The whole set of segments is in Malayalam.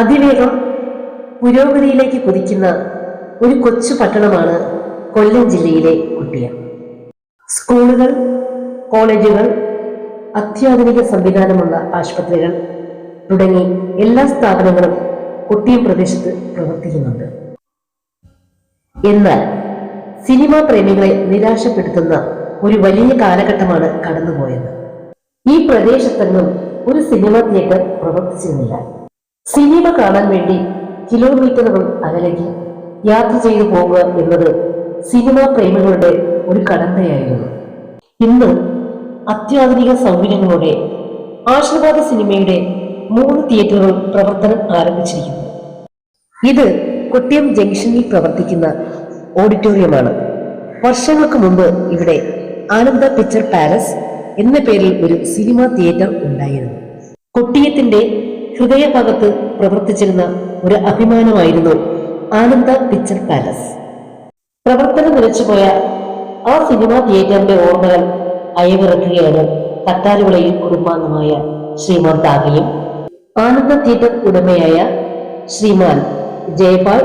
അതിവേഗം പുരോഗതിയിലേക്ക് കുതിക്കുന്ന ഒരു കൊച്ചു പട്ടണമാണ് കൊല്ലം ജില്ലയിലെ കുട്ടിയ. സ്കൂളുകൾ കോളേജുകൾ അത്യാധുനിക സംവിധാനമുള്ള ആശുപത്രികൾ തുടങ്ങി എല്ലാ സ്ഥാപനങ്ങളും കുട്ടിയം പ്രദേശത്ത് പ്രവർത്തിക്കുന്നുണ്ട്. എന്നാൽ സിനിമാ പ്രേമികളെ നിരാശപ്പെടുത്തുന്ന ഒരു വലിയ കാലഘട്ടമാണ് കടന്നുപോയത്. ഈ പ്രദേശത്തെങ്ങും ഒരു സിനിമ തിയേറ്റർ പ്രവർത്തിച്ചിരുന്നില്ല. സിനിമ കാണാൻ വേണ്ടി കിലോമീറ്ററുകൾ അകലേക്ക് യാത്ര ചെയ്തു പോവുക എന്നത് സിനിമാ പ്രേമികളുടെ ഒരു കടമ്പയായിരുന്നു ഇന്ന് അത്യാധുനിക സൗകര്യങ്ങളോടെ ആശീർവാദ സിനിമയുടെ മൂന്ന് തിയേറ്ററുകൾ പ്രവർത്തനം ആരംഭിച്ചിരിക്കുന്നു. ഇത് കൊട്ടിയം ജംഗ്ഷനിൽ പ്രവർത്തിക്കുന്ന ഓഡിറ്റോറിയമാണ്. വർഷങ്ങൾക്ക് മുമ്പ് ഇവിടെ ആനന്ദ പിക്ചർ പാലസ് എന്ന പേരിൽ ഒരു സിനിമാ തിയേറ്റർ ഉണ്ടായിരുന്നു. കൊട്ടിയത്തിന്റെ ഹൃദയഭാഗത്ത് പ്രവർത്തിച്ചിരുന്ന ഒരു അഭിമാനമായിരുന്നു ആനന്ദ പിക്ചർ പാലസ്. പ്രവർത്തനം നിലച്ചുപോയ ആ സിനിമാ തിയേറ്ററിന്റെ ഓർമ്മകൾ അയവിറക്കുകയാണ് തട്ടാരുവിളയിൽ കുടുംബാംഗമായ ശ്രീമാൻ താകയും ആനന്ദ തിയേറ്റർ ഉടമയായ ശ്രീമാൻ ജയപാൽ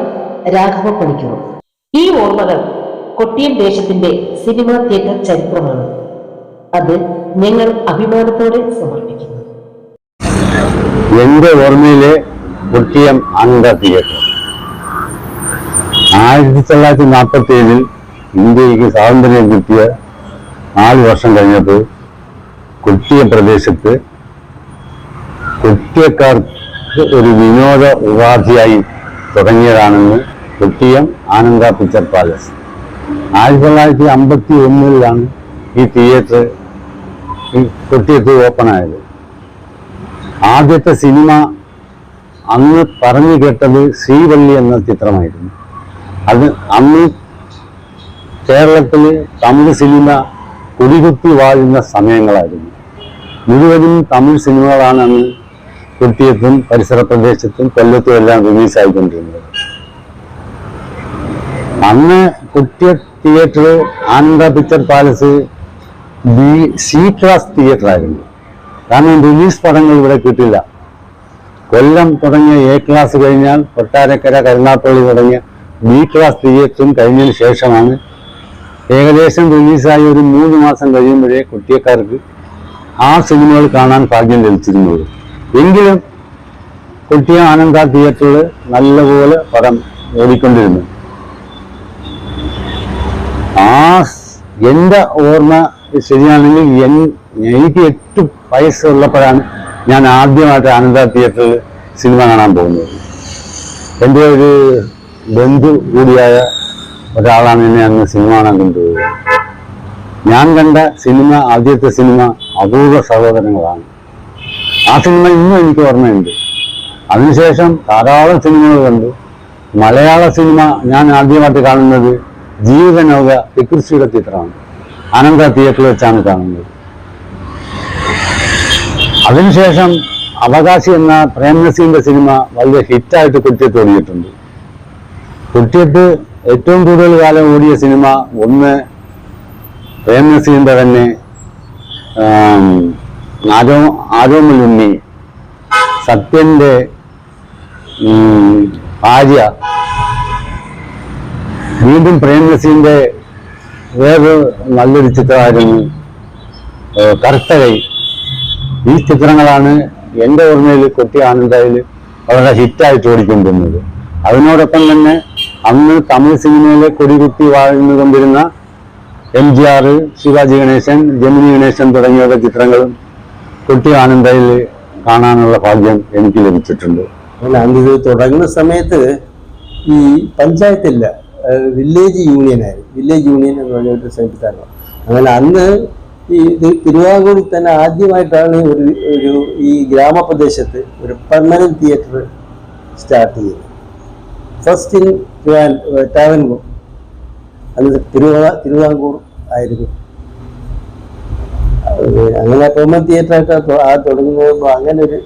രാഘവ പണിക്കറും ഈ ഓർമ്മകൾ കൊട്ടിയം ദേശത്തിന്റെ സിനിമാ തിയേറ്റർ ചരിത്രമാണ്. അത് ഞങ്ങൾ അഭിമാനത്തോടെ സമർപ്പിക്കുന്നു. എന്റെ ഓർമ്മയിലെ കുട്ടിയം ആനന്ദ തിയേറ്റർ. ആയിരത്തി തൊള്ളായിരത്തി നാൽപ്പത്തി ഏഴിൽ ഇന്ത്യയ്ക്ക് സ്വാതന്ത്ര്യം കിട്ടിയ നാല് വർഷം കഴിഞ്ഞപ്പോൾ കുട്ടിയം പ്രദേശത്ത് കുട്ടിയക്കാർക്ക് ഒരു വിനോദ ഉപാധിയായി തുടങ്ങിയതാണെന്ന് കുട്ടിയം ആനന്ദ പിക്ചർ പാലസ്. ആയിരത്തി തൊള്ളായിരത്തി അമ്പത്തി ഒന്നിലാണ് ഈ തിയേറ്റർ കുട്ടിയത്ത് ഓപ്പൺ ആയത്. ആദ്യത്തെ സിനിമ അന്ന് പറഞ്ഞു കേട്ടത് ശ്രീവള്ളി എന്ന ചിത്രമായിരുന്നു. അത് അന്ന് കേരളത്തിൽ തമിഴ് സിനിമ കുടികുത്തി വാഴുന്ന സമയങ്ങളായിരുന്നു. മുഴുവനും തമിഴ് സിനിമകളാണ് അന്ന് കുട്ടിയത്തും പരിസര പ്രദേശത്തും കൊല്ലത്തും എല്ലാം റിലീസായിക്കൊണ്ടിരുന്നത് അന്ന് കുട്ടിയ theatre Ananda picture palace B C class theatre ആയിരുന്നു. കാരണം റിലീസ് പടങ്ങൾ ഇവിടെ കിട്ടില്ല കൊല്ലം തുടങ്ങിയ എ ക്ലാസ് കഴിഞ്ഞാൽ കൊട്ടാരക്കര കരുനാപ്പള്ളി തുടങ്ങിയ ബി ക്ലാസ് തിയേറ്ററും കഴിഞ്ഞതിന് ശേഷമാണ് ഏകദേശം റിലീസായി ഒരു മൂന്ന് മാസം കഴിയുമ്പോഴേ കുട്ടിയക്കാർക്ക് ആ സിനിമകൾ കാണാൻ ഭാഗ്യം ലഭിച്ചിരുന്നത് എങ്കിലും കുട്ടിയ ആനന്ദ തിയേറ്ററിൽ നല്ലപോലെ പടം ഓടിക്കൊണ്ടിരുന്നു. ആ എന്റെ ഓർമ്മ ശരിയാണെങ്കിൽ എൻ എനിക്ക് എട്ട് വയസ്സുള്ളപ്പോഴാണ് ഞാൻ ആദ്യമായിട്ട് ആനന്ദ തിയേറ്ററിൽ സിനിമ കാണാൻ പോകുന്നത്. എന്റെ ഒരു ബന്ധു കൂടിയായ ഒരാളാണ് എന്നെ അന്ന് സിനിമ കാണാൻ കൊണ്ടുപോയത്. ഞാൻ കണ്ട സിനിമ ആദ്യത്തെ സിനിമ അപൂർവ സഹോദരങ്ങളാണ്. ആ സിനിമ ഇന്നും എനിക്ക് ഓർമ്മയുണ്ട്. അതിനുശേഷം ധാരാളം സിനിമകൾ കണ്ടു. മലയാള സിനിമ ഞാൻ ആദ്യമായിട്ട് കാണുന്നത് ജീവിതനൗക തിക്കുറിശിയുടെ ചിത്രമാണ്. ആനന്ദ തിയേറ്ററിൽ വെച്ചാണ് കാണുന്നത്. അതിനുശേഷം അവകാശി എന്ന പ്രേംനസീന്റെ സിനിമ വലിയ ഹിറ്റായിട്ട് കുട്ടിയത്ത് ഓടിയിട്ടുണ്ട് കുട്ടിയത്ത് ഏറ്റവും കൂടുതൽ കാലം ഓടിയ സിനിമ ഒന്ന് പ്രേംനസീന്റെ തന്നെ ആം, ആരോ ആരോമലുണ്ണി സത്യന്റെ ഭാര്യ. വീണ്ടും പ്രേംനസീന്റെ വേറൊരു നല്ലൊരു ചിത്രമായിരുന്നു ഏഹ്, കറുത്ത കൈ ഈ ചിത്രങ്ങളാണ് എന്റെ ഓർമ്മയിൽ കൊട്ടി ആനന്ദയിൽ വളരെ ഹിറ്റായിട്ട് ഓടിക്കൊണ്ടിരുന്നത് അതിനോടൊപ്പം തന്നെ അന്ന് തമിഴ് സിനിമയിലെ കൊടികുത്തി വാഴ്ന്നുകൊണ്ടിരുന്ന M G R Sivaji Ganesan Gemini Ganesan തുടങ്ങിയവരുടെ ചിത്രങ്ങളും കുട്ടി ആനന്ദയിൽ കാണാനുള്ള ഭാഗ്യം എനിക്ക് ലഭിച്ചിട്ടുണ്ട്. അങ്ങനെ അന്ന് ഇത് തുടങ്ങുന്ന സമയത്ത് ഈ പഞ്ചായത്തില്ല വില്ലേജ് യൂണിയൻ ആയിരുന്നു വില്ലേജ് യൂണിയൻ എന്ന് പറഞ്ഞ ഒരു സംവിധാനം അങ്ങനെ അന്ന് ഈ ഇത് തന്നെ ആദ്യമായിട്ടാണ് ഒരു ഒരു ഈ ഗ്രാമപ്രദേശത്ത് ഒരു പെർമനന്റ് തിയേറ്റർ സ്റ്റാർട്ട് ചെയ്തത്. ഫസ്റ്റ് ഇൻ ട്രാവൻകൂർ അന്ന് തിരുവാ തിരുവാങ്കൂർ ആയിരുന്നു. അത് അങ്ങനെ പെർമനന്റ് തിയേറ്റർ ആയിട്ട് ആ തുടങ്ങുമ്പോൾ അങ്ങനെ ഒരു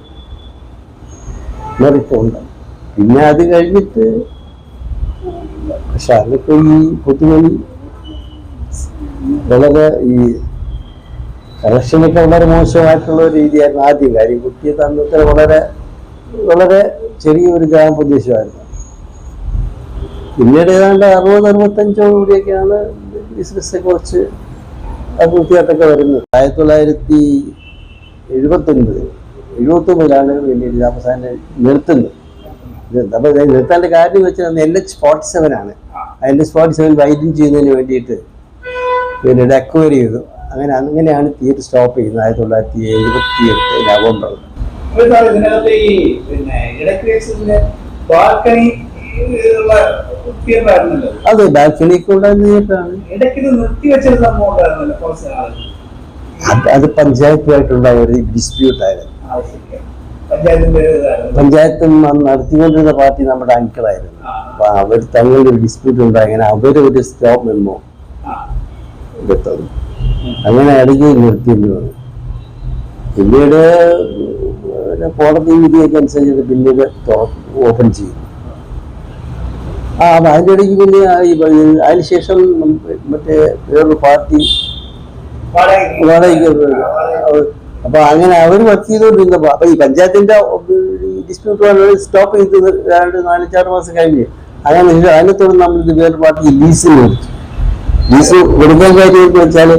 മെറിറ്റുണ്ട് പിന്നെ അത് കഴിഞ്ഞിട്ട് പക്ഷെ അതൊക്കെ ഈ പൊതുവഴി വളരെ ഈ കളക്ഷനൊക്കെ വളരെ മോശമായിട്ടുള്ള ഒരു രീതിയായിരുന്നു ആദ്യം കാര്യം. കുട്ടിയെ തന്നത്തിൽ വളരെ വളരെ ചെറിയൊരു ഗ്രാമപ്രദേശമായിരുന്നു പിന്നീട് ഏതാണ്ട് അറുപത് അറുപത്തഞ്ചോടുകൂടിയൊക്കെയാണ് ബിസിനസ് കുറച്ച് അഭിവൃദ്ധിയായിട്ടൊക്കെ വരുന്നത്. ആയിരത്തി തൊള്ളായിരത്തി എഴുപത്തൊൻപത് എഴുപത്തൊമ്പതിലാണ് വലിയ രാമസാനെ നിർത്തുന്നത് അപ്പോൾ നിർത്താന്റെ കാര്യം വെച്ചാൽ എൻ എച്ച് ഫോർട്ടി സെവൻ ആണ്. എൻ എച്ച് ഫോർട്ടി സെവൻ വൈദ്യം ചെയ്യുന്നതിന് വേണ്ടിയിട്ട് പിന്നെ അക്വയർ ചെയ്തു. അങ്ങനെ അങ്ങനെയാണ് തിയേറ്റർ സ്റ്റോപ്പ് ചെയ്യുന്നത്. ആയിരത്തി തൊള്ളായിരത്തി എഴുപത്തി എട്ട് നവംബറിൽ സാർ ഇതിനകത്ത് ഈ പിന്നെ ഇടയ്ക്ക് ബാൽക്കണി അതെ ബാൽക്കണിക്ക് അത് പഞ്ചായത്തുമായിട്ടുള്ള പഞ്ചായത്തുമായിട്ടുണ്ടായ ഒരു ഡിസ്പ്യൂട്ട് ആയിരുന്നു. പഞ്ചായത്തും നടത്തിക്കൊണ്ടിരുന്ന പാർട്ടി നമ്മുടെ അങ്കിളായിരുന്നു. അപ്പൊ അവർ തങ്ങളുടെ ഒരു ഡിസ്പ്യൂട്ട് ഉണ്ടായി. അങ്ങനെ അവരൊരു സ്റ്റോപ്പ് മെമ്മോ എടുത്തത്. അങ്ങനെ ഇടയ്ക്ക് നിർത്തിയെന്ന് വന്നു പിന്നീട് പിന്നെ കോടതി വിധിയൊക്കെ അനുസരിച്ചിട്ട് പിന്നീട് ഓപ്പൺ ചെയ്തു. ആ അപ്പം അതിന്റെ ഇടയ്ക്ക് പിന്നെ അതിന് അതിനുശേഷം മറ്റേ വേറൊരു പാർട്ടി വാടകയ്ക്ക് അപ്പൊ അങ്ങനെ അവർ വർക്ക് ചെയ്തുകൊണ്ടിരുന്നപ്പോ അപ്പൊ ഈ പഞ്ചായത്തിന്റെ ഡിസ്പ്യൂട്ട് സ്റ്റോപ്പ് ചെയ്ത് നാലഞ്ചാറ് മാസം കഴിഞ്ഞ്. അങ്ങനെ അതിനെ തുടർന്ന് നമ്മൾ ഇത് വേറെ പാർട്ടി ലീസിന് കൊടുത്തു ലീസ് കൊടുക്കാൻ കാര്യം എന്ന് വെച്ചാൽ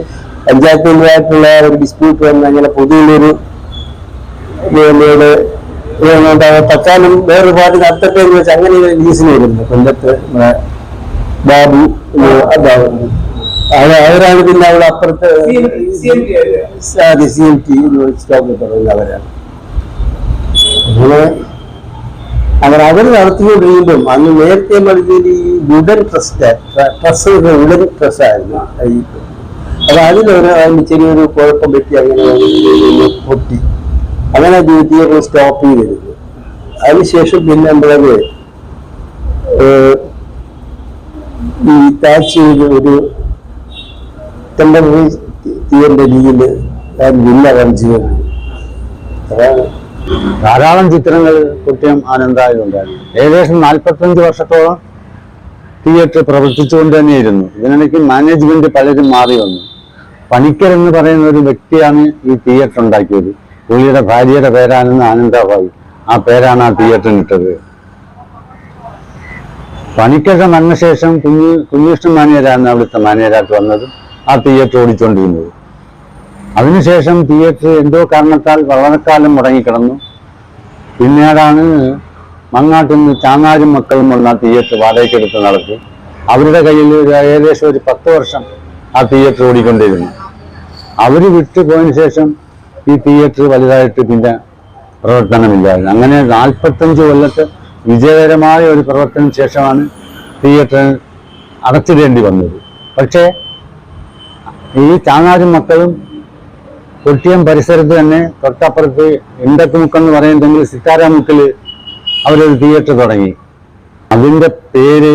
പഞ്ചായത്തിന്റെതായിട്ടുള്ള ഒരു ഡിസ്പ്യൂട്ട് വന്ന് അങ്ങനെ പൊതുവിലൊരു തക്കാലും വേറൊരു പാർട്ടി നടത്തട്ടെ എന്ന് വെച്ചാൽ അങ്ങനെ ലീസിന് വരുന്നത് കൊല്ലത്ത് നമ്മുടെ ബാബു അതാവുന്നു. അത് അവരാണ് പിന്നെ അവിടെ അപ്പുറത്ത് സി എം ടി സ്റ്റോപ്പ് പറയുന്നത് അവരാണ്. അങ്ങനെ അവർ അവർ നടത്തിക്കൊണ്ടിരിക്കുമ്പം അന്ന് നേരത്തെ പറഞ്ഞത് ഈ വുഡൻ ട്രസ്റ്റ് ട്രസ്റ്റ് വുഡൻ ട്രസ്റ്റായിരുന്നു ആയിരുന്നു. ഈ അപ്പൊ ചെറിയൊരു കുഴപ്പം പറ്റി അങ്ങനെ പൊട്ടി. അങ്ങനെ ജീവിതത്തിൽ സ്റ്റോപ്പ് ചെയ്തിരുന്നു. അതിനുശേഷം പിന്നെ ഈ താഴ്ചയിൽ ഒരു ടെമ്പററി തീയറിന്റെ ലീഗിൽ ഞാൻ വില്ല ധാരാളം ചിത്രങ്ങൾ കുട്ടിയം ആനന്ദായുണ്ടായിരുന്നു ഏകദേശം നാൽപ്പത്തഞ്ച് വർഷത്തോളം തിയേറ്റർ പ്രവർത്തിച്ചുകൊണ്ട് തന്നെയിരുന്നു ഇതിനിടയ്ക്ക് മാനേജ്മെന്റ് പലരും മാറി വന്നു പണിക്കർ എന്ന് പറയുന്ന ഒരു വ്യക്തിയാണ് ഈ തിയേറ്റർ ഉണ്ടാക്കിയത്. പുള്ളിയുടെ ഭാര്യയുടെ പേരാണെന്ന് ആനന്ദഭായി ആ പേരാണ് ആ തിയേറ്ററിന് ഇട്ടത്. പണിക്കരുടെ മരണശേഷം കുഞ്ഞു കുഞ്ഞിഷ്ണൻ മാനേജരാണ് അവിടുത്തെ മാനേജരായിട്ട് വന്നത്. ആ തിയേറ്റർ ഓടിച്ചുകൊണ്ടിരുന്നത് അതിനുശേഷം തിയേറ്റർ എന്തോ കാരണത്താൽ വളരെക്കാലം മുടങ്ങിക്കിടന്നു. പിന്നീടാണ് മങ്ങാട്ടിൽ നിന്ന് ചാങ്ങാരും മക്കളും വന്ന തിയേറ്റർ വാടകയ്ക്കെടുത്ത് നടത്തി. അവരുടെ കയ്യിൽ ഒരു ഏകദേശം ഒരു പത്ത് വർഷം ആ തിയേറ്റർ ഓടിക്കൊണ്ടിരുന്നു. അവർ വിട്ടു പോയതിനു ശേഷം ഈ തിയേറ്റർ വലുതായിട്ട് പിന്നെ പ്രവർത്തനമില്ലായിരുന്നു അങ്ങനെ നാൽപ്പത്തഞ്ച് കൊല്ലത്തെ വിജയകരമായ ഒരു പ്രവർത്തനം ശേഷമാണ് തിയേറ്റർ അടച്ചിടേണ്ടി വന്നത്. പക്ഷേ ഈ ചാങ്ങാരും മക്കളും കൊട്ടിയം പരിസരത്ത് തന്നെ തൊട്ടപ്പുറത്ത് ഇണ്ടക്കുമുക്കെന്ന് പറയുന്നുണ്ടെങ്കിൽ സിത്താരാമുക്കിൽ അവരൊരു തിയേറ്റർ തുടങ്ങി. അതിന്റെ പേര്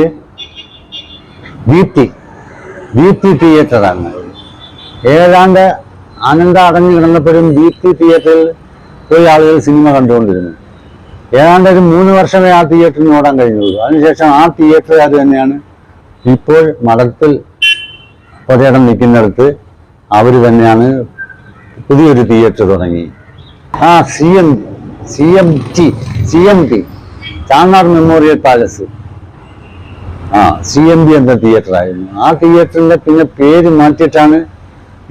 ദീപ്തി ദീപ്തി തിയേറ്ററാണ് ഏതാണ്ട് ആനന്ദ അടഞ്ഞു കിടന്നപ്പോഴും ദീപ്തി തിയേറ്ററിൽ പോയി ആളുകൾ സിനിമ കണ്ടുകൊണ്ടിരുന്നു. ഏതാണ്ട് ഒരു മൂന്ന് വർഷമേ ആ തിയേറ്ററിന് ഓടാൻ കഴിഞ്ഞുള്ളൂ. അതിനുശേഷം ആ തിയേറ്ററുകാർ തന്നെയാണ് ഇപ്പോൾ മഠത്തിൽ ഒരിടം നിൽക്കുന്നിടത്ത് അവർ തന്നെയാണ് പുതിയൊരു തിയേറ്റർ തുടങ്ങി. ആ C M C M T C M T Channar memorial palace. ആ സി എം ബി എന്ന തിയേറ്റർ ആയിരുന്നു. ആ തിയേറ്ററിന്റെ പിന്നെ പേര് മാറ്റിയിട്ടാണ്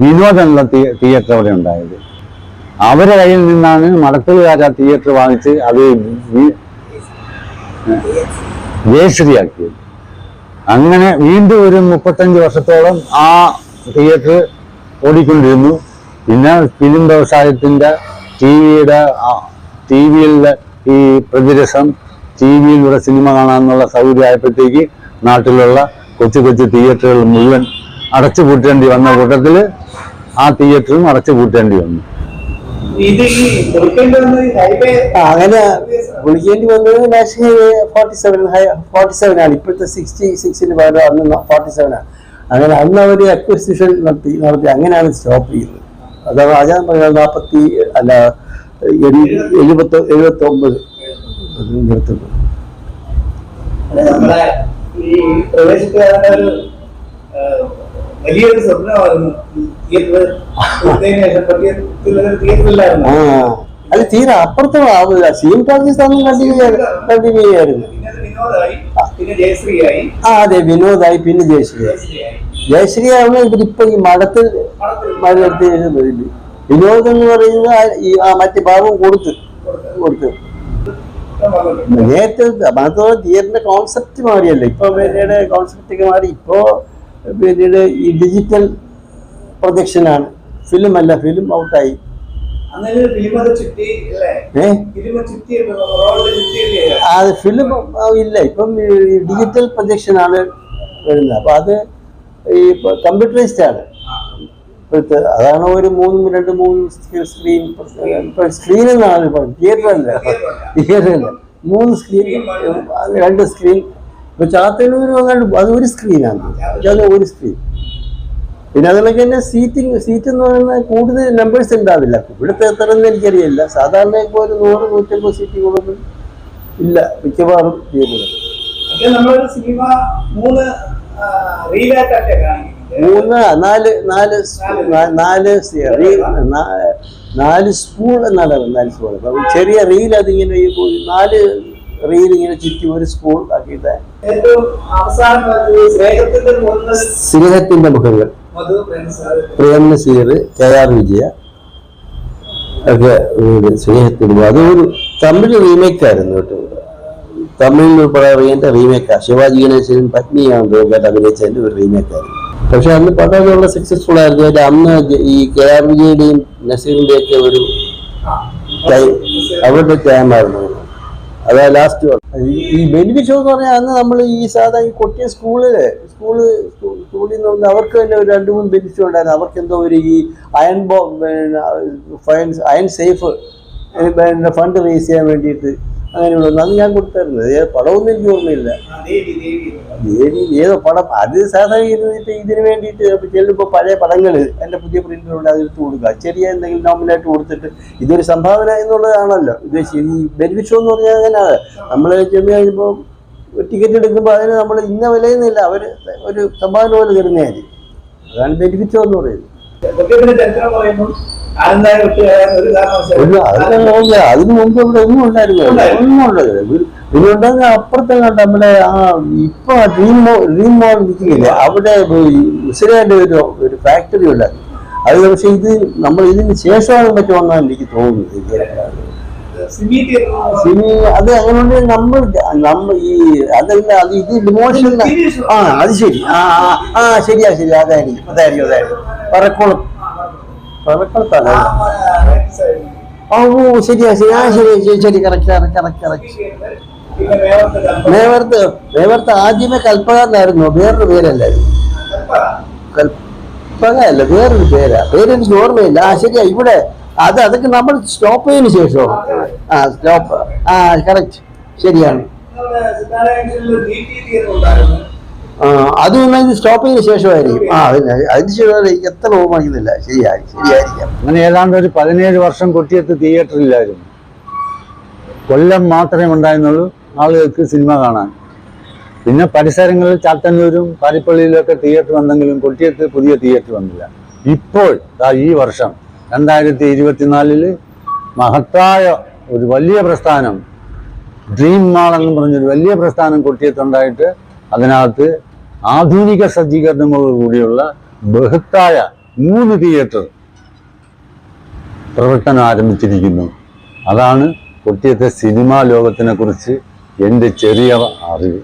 വിനോദ് എന്നുള്ള തിയേറ്റർ അവിടെ ഉണ്ടായത്. അവരെ കയ്യിൽ നിന്നാണ് മടത്തലുകാർ ആ തിയേറ്റർ വാങ്ങിച്ച് അത് ജയശ്രീയാക്കിയത് അങ്ങനെ വീണ്ടും ഒരു മുപ്പത്തഞ്ച് വർഷത്തോളം ആ തിയേറ്റർ ഓടിക്കൊണ്ടിരുന്നു. പിന്നെ ഫിലിം വ്യവസായത്തിന്റെ ടി വിയുടെ ടി വിയിലെ ഈ പ്രതിരസം ടി വിയിലൂടെ സിനിമ കാണാമെന്നുള്ള സൗകര്യം ആയപ്പോഴത്തേക്ക് നാട്ടിലുള്ള കൊച്ചു കൊച്ചു തിയേറ്ററുകൾ മുഴുവൻ അടച്ചു പൂട്ടേണ്ടി വന്ന കൂട്ടത്തിൽ ആ തിയേറ്ററും അടച്ചു പൂട്ടേണ്ടി വന്നു. അങ്ങനെ വിളിക്കേണ്ടി വന്നത് national forty seven forty seven ആണ്. ഇപ്പോഴത്തെ സിക്സ്റ്റി സിക്സിന് പകരം അന്ന് ഫോർട്ടി സെവൻ ആണ്. അങ്ങനെ അന്ന് അവർ അക്വസിഷൻ നടത്തി നടത്തി. അങ്ങനെയാണ് സ്റ്റോപ്പ് ചെയ്യുന്നത് അതാ അതാ പറഞ്ഞ നാൽപ്പത്തി അല്ല എഴുപത്തി എഴുപത്തി ഒമ്പത് നിർത്തുന്നത് ഈ പ്രദേശത്തുകാരുടെ ഒരു വലിയൊരു സ്വപ്നമായിരുന്നു. തിയേറ്ററിലായിരുന്നു. അത് തീരെ അപ്പുറത്ത് ആവില്ല സീൻ പാകിസ്ഥാനും കണ്ടിന്യൂ കണ്ടിന്യൂ ചെയ്യായിരുന്നു. ആ അതെ വിനോദായി പിന്നെ ജയശ്രീ ജയശ്രീയായി. ജയശ്രീ ആണ് ഇവരിപ്പോ ഈ മഠത്തിൽ മഴ വിനോദ് എന്ന് പറയുന്നത് ആ- ഈ മറ്റേ ഭാഗം കൊടുത്ത് കൊടുത്ത്. നേരത്തെ മാത്രമല്ല തിയേറ്ററിന്റെ കോൺസെപ്റ്റ് മാറിയല്ലോ? ഇപ്പൊ പിന്നീട് കോൺസെപ്റ്റ് ഒക്കെ മാറി. ഇപ്പോ പിന്നീട് ഈ ഡിജിറ്റൽ പ്രൊജക്ഷൻ ആണ്. ഫിലിം അല്ല ഫിലിം ഔട്ടായി അത് ഫിലിം ഇല്ല. ഇപ്പം ഡിജിറ്റൽ പ്രൊജക്ഷൻ ആണ് വരുന്നത്. അപ്പൊ അത് ഈ കമ്പ്യൂട്ടറൈസ്ഡ് ആണ്. ഇപ്പോഴത്തെ അതാണ് ഒരു മൂന്നും രണ്ട് മൂന്ന് സ്ക്രീൻ സ്ക്രീൻ എന്നാണ് അല്ല. തിയേറ്റർ അല്ല. മൂന്ന് സ്ക്രീൻ രണ്ട് സ്ക്രീൻ ഇപ്പൊ ചാത്തന്നൂർ അങ്ങോട്ട് അത് ഒരു സ്ക്രീനാണ് അത് ഒരു സ്ക്രീൻ പിന്നെ അതുപോലെ തന്നെ സീറ്റിംഗ് സീറ്റ് എന്ന് പറയുന്നത് കൂടുതൽ നമ്പേഴ്സ് ഉണ്ടാവില്ല. ഇവിടുത്തെ എത്ര എന്ന് എനിക്കറിയില്ല. സാധാരണ ഇപ്പോൾ ഒരു നൂറ് നൂറ്റമ്പത് സീറ്റുകളൊന്നും ഇല്ല. മിക്കവാറും നമ്മളൊരു സിനിമ മൂന്ന് റീലായിട്ടൊക്കെ മൂന്ന് നാല് നാല് നാല് നാല് സ്പൂൺ എന്നാണ് നാല് സ്പൂൺ. ചെറിയ റീൽ അതിങ്ങനെ ഈ നാല് റീൽ ഇങ്ങനെ ചുറ്റി ഒരു സ്പൂൺ ആക്കിയിട്ട് സ്നേഹത്തിന്റെ സ്നേഹത്തിന്റെ മുഖങ്ങൾ. പ്രേമ സീർ. കെ ആർ വിജയ ഒക്കെ ഒരു സ്നേഹത്തിന് അതൊരു തമിഴ് റീമേക്ക് ആയിരുന്നു കേട്ടോ. തമിഴിൽ പറയുന്ന റീമേക്കാണ് ശിവാജി ഗണേശനും പത്നിയാണ് കേട്ട് അഭിനയിച്ചതിന്റെ ഒരു റീമേക്ക് ആയിരുന്നു. പക്ഷെ അന്ന് പട്ടാജ് വളരെ സക്സസ്ഫുൾ ആയിരുന്നു. അതിന്റെ അന്ന് ഈ കെ ആർ വിജയുടെയും നസീറിന്റെ ഒക്കെ ഒരു അവരുടെ ടൈമായിരുന്നു അതാ ലാസ്റ്റ് ഈ ബെനിഫിറ്റ് ഷോ എന്ന് പറഞ്ഞാൽ അന്ന് നമ്മൾ ഈ സാധാ ഈ കൊട്ടിയ സ്കൂളിൽ സ്കൂൾ സ്കൂളിൽ നിന്ന് വന്ന് അവർക്ക് തന്നെ ഒരു രണ്ട് മൂന്ന് ബെനിഫിറ്റ് ഷോ ഉണ്ടായിരുന്നു. അവർക്ക് എന്തോ ഒരു ഈ അയൺ ബോ അയൺ സേഫ് ഫണ്ട് റേസ് ചെയ്യാൻ വേണ്ടിയിട്ട് അങ്ങനെയുള്ള അന്ന് ഞാൻ കൊടുത്തായിരുന്നു പടമൊന്നും എനിക്ക് ഓർമ്മയില്ല. ദേവി ഏത് പടം. അത് സാധാരണ ഇതിന് വേണ്ടിയിട്ട് ചെല്ലുമ്പോൾ പഴയ പടങ്ങൾ എന്റെ പുതിയ പ്രിന്റിലുണ്ട് അതിൽ എടുത്ത് കൊടുക്കുക. ചെറിയ എന്തെങ്കിലും നോമിനായിട്ട് കൊടുത്തിട്ട് ഇതൊരു സംഭാവന എന്നുള്ളതാണല്ലോ. ഇത് ഈ ബെനിഫിറ്റ് എന്ന് പറഞ്ഞാൽ അങ്ങനെയാണ് നമ്മൾ ചെന്ന് കഴിഞ്ഞപ്പോൾ ടിക്കറ്റ് എടുക്കുമ്പോൾ അതിന് നമ്മൾ ഇന്ന വിലയൊന്നുമില്ല. അവർ ഒരു സംഭാവന പോലെ തരുന്നതായിരിക്കും. അതാണ് ബെനിഫിറ്റ് എന്ന് പറയുന്നത്. അതിന് മുമ്പ് ഇവിടെ ഒന്നും ഉണ്ടായിരുന്നു ഒന്നും ഉണ്ടായിരുന്നു ഉണ്ടാകുന്ന അപ്പുറത്തെ കണ്ട നമ്മുടെ ആ ഇപ്പൊ ഡ്രീം ഡ്രീം മോൾ നിൽക്കുന്നില്ല അവിടെ ഇസ്രേലിന്റെ ഒരു ഒരു ഫാക്ടറി ഉണ്ടായിരുന്നു അത് പക്ഷെ ഇത് നമ്മൾ ഇതിന് ശേഷമാണ് വന്നാൽ എനിക്ക് തോന്നുന്നത്. സിമി സിനി അത് അങ്ങനെ നമ്മൾ നമ്മൾ ഈ അതല്ല അത് ഇത് ഇമോഷണൽ ആ അത് ശരി. ആ, ആ ശരിയാ ശരി അതായിരിക്കും അതായിരിക്കും അതായിരിക്കും. പറക്കോളം മേവർത്ത് ആദ്യമേ കൽപ്പക എന്നായിരുന്നു വേറൊരു പേരല്ല കൽപ്പക അല്ല വേറൊരു പേരാ. പേരെനിക്ക് ഓർമ്മയില്ല. ആ ശരിയാ ഇവിടെ അത് അതൊക്കെ നമ്മൾ സ്റ്റോപ്പ് ചെയ്തതിന് ശേഷം? ആ സ്റ്റോപ്പ് ആ കറക്റ്റ് ശരിയാണ്. അത് ഇത് സ്റ്റോപ്പ് ചെയ്തതിന് ശേഷമായിരിക്കും. ആ അതിന് അതിന് ശേഷം എത്ര ഓർമ്മിക്കുന്നില്ല ശരിയായി ശരിയായിരിക്കാം. അങ്ങനെ ഏതാണ്ട് ഒരു പതിനേഴ് വർഷം കൊട്ടിയത്ത് തിയേറ്ററില്ലായിരുന്നു കൊല്ലം മാത്രമേ ഉണ്ടായിരുന്നുള്ളൂ ആളുകൾക്ക് സിനിമ കാണാൻ. പിന്നെ പരിസരങ്ങളിൽ ചാത്തന്നൂരും പാരിപ്പള്ളിയിലൊക്കെ തിയേറ്റർ വന്നെങ്കിലും കൊട്ടിയത്ത് പുതിയ തിയേറ്റർ വന്നില്ല. ഇപ്പോൾ ഈ വർഷം രണ്ടായിരത്തി ഇരുപത്തിനാലിൽ മഹത്തായ ഒരു വലിയ പ്രസ്ഥാനം ഡ്രീം മാൾ എന്ന് പറഞ്ഞൊരു വലിയ പ്രസ്ഥാനം കൊട്ടിയത്തുണ്ടായിട്ട് അതിനകത്ത് ആധുനിക സജ്ജീകരണങ്ങളോട് കൂടിയുള്ള ബൃഹത്തായ മൂന്ന് തിയേറ്റർ പ്രവർത്തനം ആരംഭിച്ചിരിക്കുന്നു. അതാണ് കൊട്ടിയത്തെ സിനിമാ ലോകത്തിനെ കുറിച്ച് എന്റെ ചെറിയ അറിവ്.